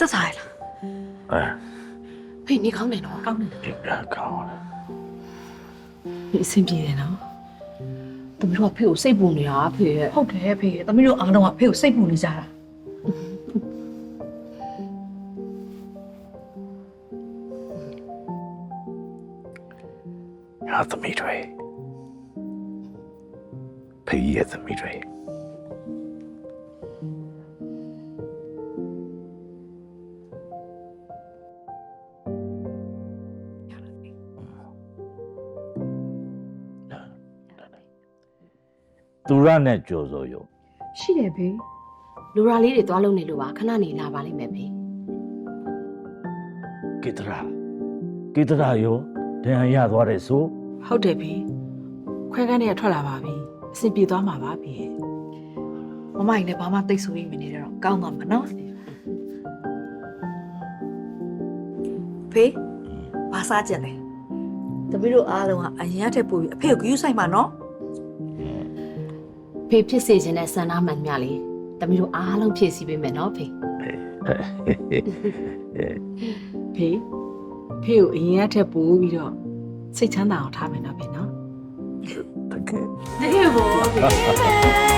သက်စားရလားအဲဖေနေကောင်းတယ်နော်ကောင်းတယ်ဒီကကောင်းတယ်ဖေအဆင်ပြေတယ်နော်တမီးတို့ကဖေကိုစိတ်ပူနေတာဖေရဲ့ဟုတ်တယ်ဖေသမီးတို့အားလုံးကဖေကိုစိတ်ပူနေကြတာငါသမီးတွေဖေးရဲ့သမီးတွေ သူရနဲ့ကြော်စော်ရုံရှိတယ်ဖေလူရာလေးတွေသွားလုံးနေလို့ပါခဏနေလာပါလိမ့်မယ်ဖေကေတရာကေတရာရောဒဏ်ရာရသွားတယ်ဆိုဟုတ်တယ်ဖေခွဲကန်းနဲ့ထွက်လာပါပြီအဆင်ပြေသွားမှာပါဖေမမကြီးလည်းဘာမှတိတ်ဆိုရင်မနေတော့ကောင်းသွားမှာနော်ဖေဘာစားကြလဲသမီးတို့အားလုံးကအရင်ကထက်ပိုပြီးအဖေကိုဂရုစိုက်မှာနော် ဖေဖြစ်စေခြင်းနဲ့ဆန္ဒမှန်မြလေးတမီးတို့အားလုံးဖြည့်ဆည်းပေးမယ်နော်ဖေဖေဖေကိုအရင်ကထက်ပိုးပြီးတော့စိတ်ချမ်းသာအောင်ထားမယ်နော်ဖေနော်တကယ်တကယ်ဘောဖေ